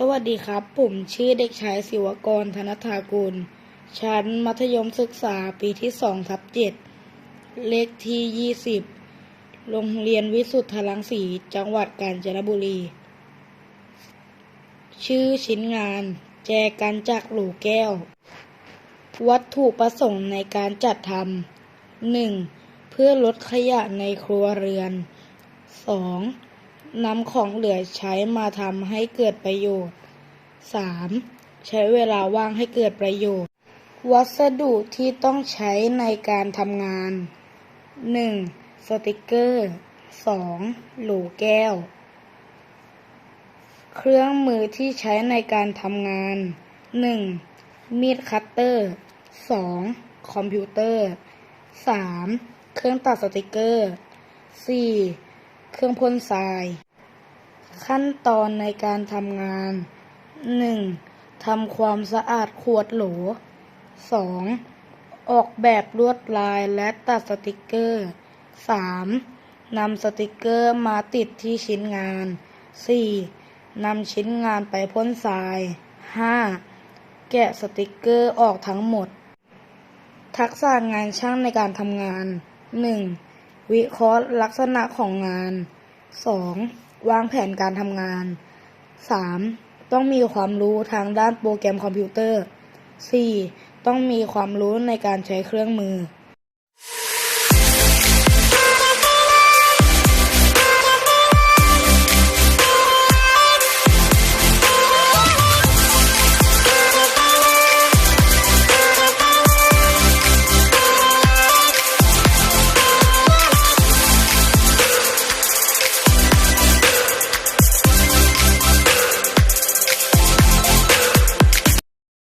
สวัสดีครับ ผมชื่อเด็กชายศิวกรธนทากุล ชั้นมัธยมศึกษาปีที่สองทับเจ็ดเลขที่ยี่สิบโรงเรียนวิสุทธลังสีจังหวัดกาญจนบุรี ชื่อชิ้นงาน แจกันจากหลูแก้ว วัตถุประสงค์ในการจัดทำหนึ่งเพื่อลดขยะในครัวเรือน 2. นำของเหลือใช้มาทำให้เกิดประโยชน์ 3. ใช้เวลาว่างให้เกิดประโยชน์ วัสดุที่ต้องใช้ในการทำงาน 1. สติกเกอร์ 2. โหลแก้ว เครื่องมือที่ใช้ในการทำงาน 1. มีดคัตเตอร์ 2. คอมพิวเตอร์ 3. เครื่องตัดสติกเกอร์ 4. เครื่องพ่นทราย ขั้นตอนในการทำงาน 1. ทำความสะอาดขวดโหล 2. ออกแบบลวดลายและตัดสติกเกอร์ 3. นำสติกเกอร์มาติดที่ชิ้นงาน 4. นำชิ้นงานไปพ่นทราย 5. แกะสติกเกอร์ออกทั้งหมด ทักษะงานช่างในการทำงาน 1. วิเคราะห์ลักษณะของงาน 2. วางแผนการทำงาน 3. ต้องมีความรู้ทางด้านโปรแกรมคอมพิวเตอร์ 4. ต้องมีความรู้ในการใช้เครื่องมือ